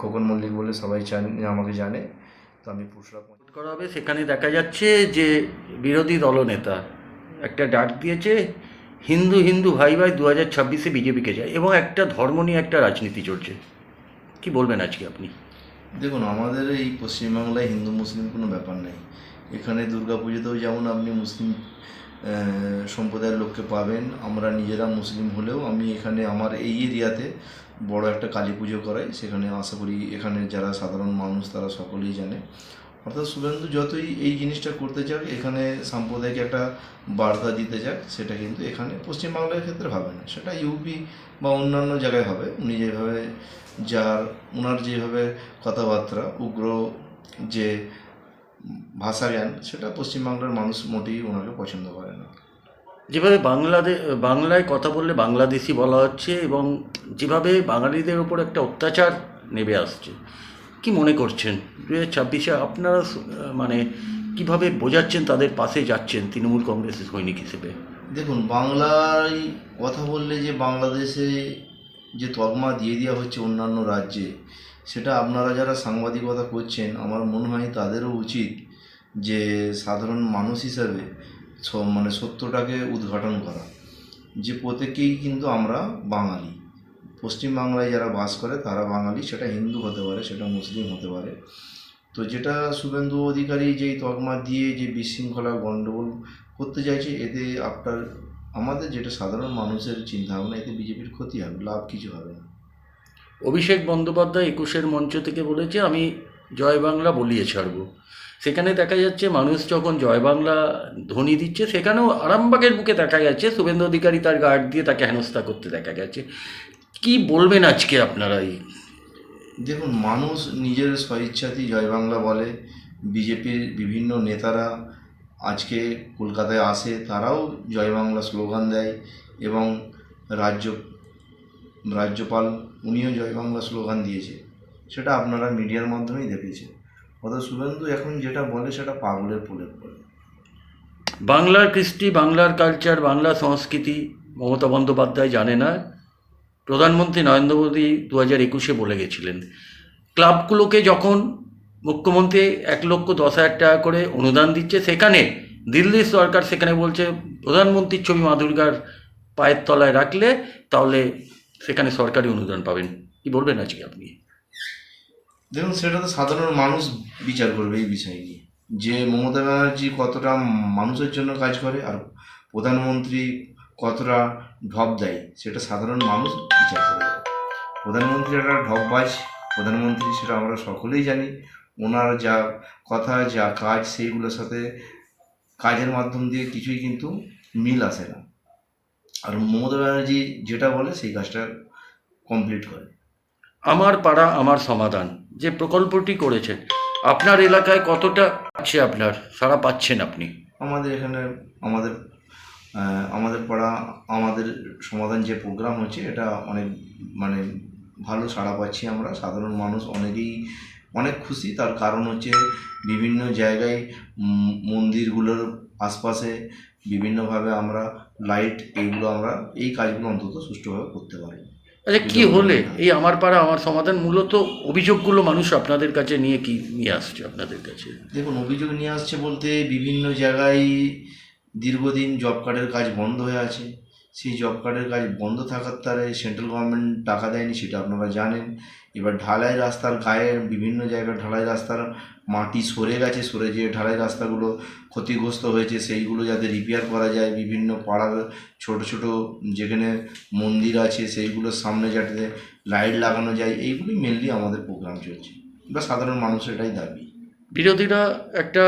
খোকন মল্লিক বলে সবাই চান আমাকে জানে তো আমি পুরসুরা করা হবে সেখানে দেখা যাচ্ছে যে বিরোধী দলনেতা একটা ডাক দিয়েছে হিন্দু হিন্দু ভাই ভাই দু হাজার ছাব্বিশে বিজেপিকে যায় এবং একটা ধর্ম নিয়ে একটা রাজনীতি চলছে। কি বলবেন আজকে আপনি? দেখুন আমাদের এই পশ্চিমবাংলায় হিন্দু মুসলিম কোনো ব্যাপার নেই। এখানে পুজোতেও যেমন আপনি মুসলিম সম্প্রদায়ের লোককে পাবেন, আমরা নিজেরা মুসলিম হলেও আমি এখানে আমার এই এরিয়াতে বড় একটা কালী পুজো করাই। সেখানে আশা করি এখানে যারা সাধারণ মানুষ তারা সকলেই জানে। অর্থাৎ শুভেন্দু যতই এই জিনিসটা করতে চাক এখানে সাম্প্রদায়িক একটা বার্তা দিতে চাক সেটা কিন্তু এখানে পশ্চিমবাংলার ক্ষেত্রে হবে না। সেটা ইউপি বা অন্যান্য জায়গায় হবে। উনি যেভাবে যার ওনার যেভাবে কথাবার্তা, উগ্র যে ভাষা জ্ঞান সেটা পশ্চিমবাংলার মানুষ মোটেই ওনাকে পছন্দ করে না। যেভাবে বাংলাদেশ বাংলায় কথা বললে বাংলাদেশি বলা হচ্ছে এবং যেভাবে বাঙালিদের ওপর একটা অত্যাচার নেমে আসছে কি মনে করছেন? দু হাজার ছাব্বিশে আপনারা মানে কীভাবে বোঝাচ্ছেন তাদের পাশে যাচ্ছেন তৃণমূল কংগ্রেসের সৈনিক হিসেবে? দেখুন বাংলায় কথা বললে যে বাংলাদেশে যে তকমা দিয়ে দেওয়া হচ্ছে অন্যান্য রাজ্যে সেটা আপনারা যারা সাংবাদিকতা করছেন, আমার মনে হয় তাদেরও উচিত যে সাধারণ মানুষ হিসাবে মানে সত্যটাকে উদ্ঘাটন করা। যে প্রত্যেকেই কিন্তু আমরা বাঙালি। পশ্চিমবাংলায় যারা বাস করে, তারা বাঙালি, সেটা হিন্দু হতে পারে, সেটা মুসলিম হতে পারে। তো যেটা শুভেন্দু অধিকারী যেই তকমা দিয়ে যে বিশৃঙ্খলা গণ্ডগোল করতে চাইছে, এতে আপনার, আমাদের যেটা সাধারণ মানুষের চিন্তা ভাবনা এতে বিজেপির ক্ষতি হবে, লাভ কিছু হবে না। অভিষেক বন্দ্যোপাধ্যায় একুশের মঞ্চ থেকে বলেছে, আমি জয় বাংলা বলিয়ে ছাড়বো। সেখানে দেখা যাচ্ছে, মানুষ যখন জয় বাংলা ধ্বনি দিচ্ছে, সেখানেও আরামবাগের বুকে দেখা যাচ্ছে শুভেন্দু অধিকারী তার গার্ড দিয়ে তাকে হেনস্থা করতে দেখা গেছে। কি বলবেন আজকে আপনারা এই? দেখুন, মানুষ নিজের স্বইচ্ছাতেই জয় বাংলা বলে। বিজেপির বিভিন্ন নেতারা আজকে কলকাতায় আসে, তারাও জয় বাংলা স্লোগান দেয় এবং রাজ্য রাজ্যপাল, উনিও জয় বাংলা স্লোগান দিয়েছে। সেটা আপনারা মিডিয়ার মাধ্যমেই দেখেছেন। অর্থাৎ শুভেন্দু এখন যেটা বলে সেটা পাগলের পোলে বলে বাংলার কৃষ্টি, বাংলার কালচার বাংলা সংস্কৃতি মমতা বন্দ্যোপাধ্যায় জানে না। প্রধানমন্ত্রী নরেন্দ্র মোদী দু হাজার একুশে বলে গেছিলেন, ক্লাবগুলোকে যখন মুখ্যমন্ত্রী এক লক্ষ দশ হাজার টাকা করে অনুদান দিচ্ছে, সেখানে দিল্লির সরকার সেখানে বলছে, প্রধানমন্ত্রীর ছবি মা দুর্গার পায়ের তলায় রাখলে তাহলে সেখানে সরকারি অনুদান পাবেন। কি বলবেন আজকে আপনি? দেখুন, সেটা তো সাধারণ মানুষ বিচার করবে এই বিষয় নিয়ে। যে মমতা ব্যানার্জি কতটা মানুষের জন্য কাজ করে আর প্রধানমন্ত্রী কতটা ঢপ দেয়, সেটা সাধারণ মানুষ বিচার করবে। প্রধানমন্ত্রী একটা ঢপবাজ, প্রধানমন্ত্রী সেটা আমরা সকলেই জানি। ওনার যা কথা, যা কাজ, সেইগুলোর সাথে কাজের মাধ্যম দিয়ে কিছুই কিন্তু মিল আসে না। আর মমতা ব্যানার্জি যেটা বলে সেই কাজটা কমপ্লিট করে। আমার পাড়া আমার সমাধান। যে প্রকল্পটি করেছেন আপনার এলাকায় কতটা আছে আপনার? সারা পাচ্ছেন আপনি? আমাদের এখানে আমাদের আমাদের পাড়া আমাদের সমাধান যে প্রোগ্রাম হচ্ছে এটা অনেক মানে ভালো সাড়া পাচ্ছি আমরা। সাধারণ মানুষ অনেকেই অনেক খুশি। তার কারণ হচ্ছে বিভিন্ন জায়গায় মন্দিরগুলোর আশপাশে বিভিন্নভাবে আমরা লাইট এইগুলো আমরা এই কাজগুলো অন্তত সুষ্ঠুভাবে করতে পারি। আচ্ছা কী হলে? এই আমার পাড়া আমার সমাধান মূলত অভিযোগগুলো মানুষ আপনাদের কাছে নিয়ে কি নিয়ে আসছে আপনাদের কাছে? দেখুন অভিযোগ নিয়ে আসছে বলতে বিভিন্ন জায়গায় দীর্ঘদিন জব কার্ডের কাজ বন্ধ হয়ে আছে। সেই জব কার্ডের কাজ বন্ধ থাকার তারে সেন্ট্রাল গভর্নমেন্ট টাকা দেয়নি, সেটা আপনারা জানেন। এবার ঢালাই রাস্তার গায়ে বিভিন্ন জায়গায় ঢালাই রাস্তার মাটি সরে গেছে, সরে যে ঢালাই রাস্তাগুলো ক্ষতিগ্রস্ত হয়েছে। সেইগুলো যাতে রিপেয়ার করা যায়, বিভিন্ন পাড়ার ছোট ছোট যেখানে মন্দির আছে, সেইগুলোর সামনে যাতে লাইট লাগানো যায় এইগুলি মেনলি আমাদের প্রোগ্রাম চলছে। বা সাধারণ মানুষের এটাই দাবি। বিরোধীরা একটা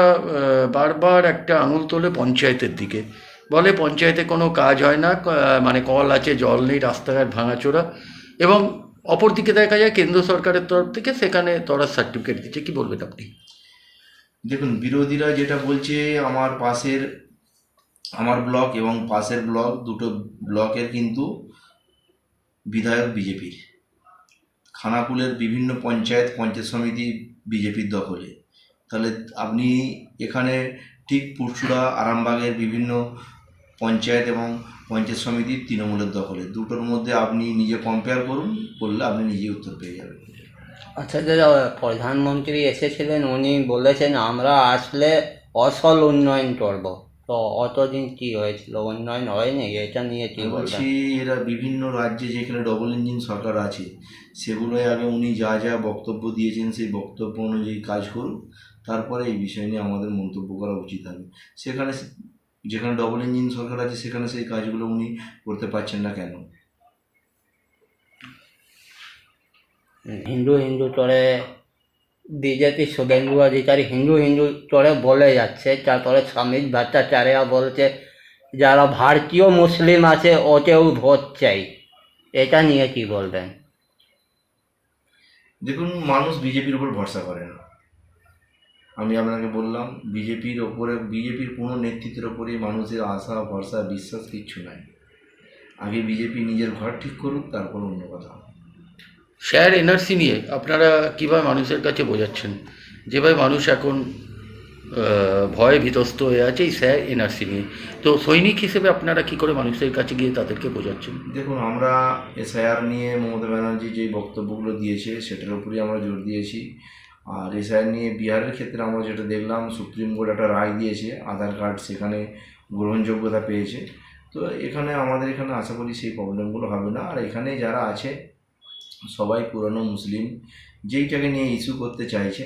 বারবার একটা আঙুল তোলে পঞ্চায়েতের দিকে। বলে, পঞ্চায়েতে কোনো কাজ হয় না মানে কল আছে, জল নেই, রাস্তাঘাট ভাঙাচোরা। এবং অপরদিকে দেখা যায়, কেন্দ্র সরকারের তরফ থেকে সেখানে তরার সার্টিফিকেট দিচ্ছে। কি বলবেন আপনি? দেখুন, বিরোধীরা যেটা বলছে, আমার পাশের, আমার ব্লক এবং পাশের ব্লক, দুটো ব্লকের কিন্তু বিধায়ক বিজেপির। খানাকুলের বিভিন্ন পঞ্চায়েত পঞ্চায়েত সমিতি বিজেপির দখলে। তাহলে আপনি এখানে ঠিক পুরসুরা আরামবাগের বিভিন্ন পঞ্চায়েত এবং পঞ্চায়েত সমিতির তৃণমূলের দখলে। দুটোর মধ্যে আপনি নিজে কম্পেয়ার করুন করলে আপনি নিজেই উত্তর পেয়ে যাবেন। আচ্ছা দাদা প্রধানমন্ত্রী এসেছিলেন উনি বলেছেন আমরা আসলে অসল উন্নয়ন করব। তো অতদিন কি হয়েছিল? উন্নয়ন হয়নি? এটা নিয়ে কি বলছি এরা বিভিন্ন রাজ্যে যেখানে ডবল ইঞ্জিন সরকার আছে সেগুলোয় আগে উনি যা যা বক্তব্য দিয়েছেন সেই বক্তব্য অনুযায়ী কাজ করুন তারপরে এই বিষয় নিয়ে আমাদের মন্তব্য করা উচিত হবে। সেখানে যেখানে ডবল ইঞ্জিন সরকার আছে সেখানে সেই কাজগুলো উনি করতে পারছেন না কেন? হিন্দু হিন্দু চড়ে বিজেপি শুভেন্দু অধিকারী হিন্দু হিন্দু চড়ে বলে যাচ্ছে তারপরে স্বামী ভট্টাচার্য বলছে যারা ভারতীয় মুসলিম আছে ওতেও ভোট চাই। এটা নিয়ে কি বলবেন? দেখুন মানুষ বিজেপির উপর ভরসা করে না। আমি আপনাকে বললাম বিজেপির ওপরে বিজেপির কোনো নেতৃত্বের ওপরেই মানুষের আশা ভরসা বিশ্বাস কিচ্ছু নাই। আগে বিজেপি নিজের ঘর ঠিক করুক তারপর অন্য কথা স্যার এনআরসি নিয়ে আপনারা কীভাবে মানুষের কাছে বোঝাচ্ছেন? যেভাবে মানুষ এখন ভয়ে বিতস্ত হয়ে আছে এই স্যার এনআরসি নিয়ে। তো সৈনিক হিসেবে আপনারা কি করে মানুষের কাছে গিয়ে তাদেরকে বোঝাচ্ছেন? দেখুন আমরা এসআইআর নিয়ে মমতা ব্যানার্জি যে বক্তব্যগুলো দিয়েছে সেটার উপরেই আমরা জোর দিয়েছি। আর এসআইআর নিয়ে বিহারের ক্ষেত্রে আমরা যেটা দেখলাম, সুপ্রিম কোর্ট একটা রায় দিয়েছে, আধার কার্ড সেখানে গ্রহণযোগ্যতা পেয়েছে। তো এখানে আমাদের এখানে আশা করি সেই প্রবলেমগুলো হবে না। আর এখানে যারা আছে, সবাই পুরনো মুসলিম, যেইটাকে নিয়ে ইস্যু করতে চাইছে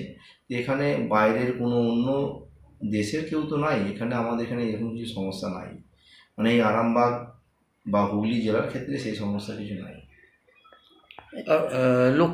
এখানে বাইরের কোনো অন্য দেশের কেউ তো নাই। এখানে আমাদের এখানে এরকম কিছু সমস্যা নাই। মানে এই আরামবাগ বা হুগলি জেলার ক্ষেত্রে সেই সমস্যা কিছু নাই। লোক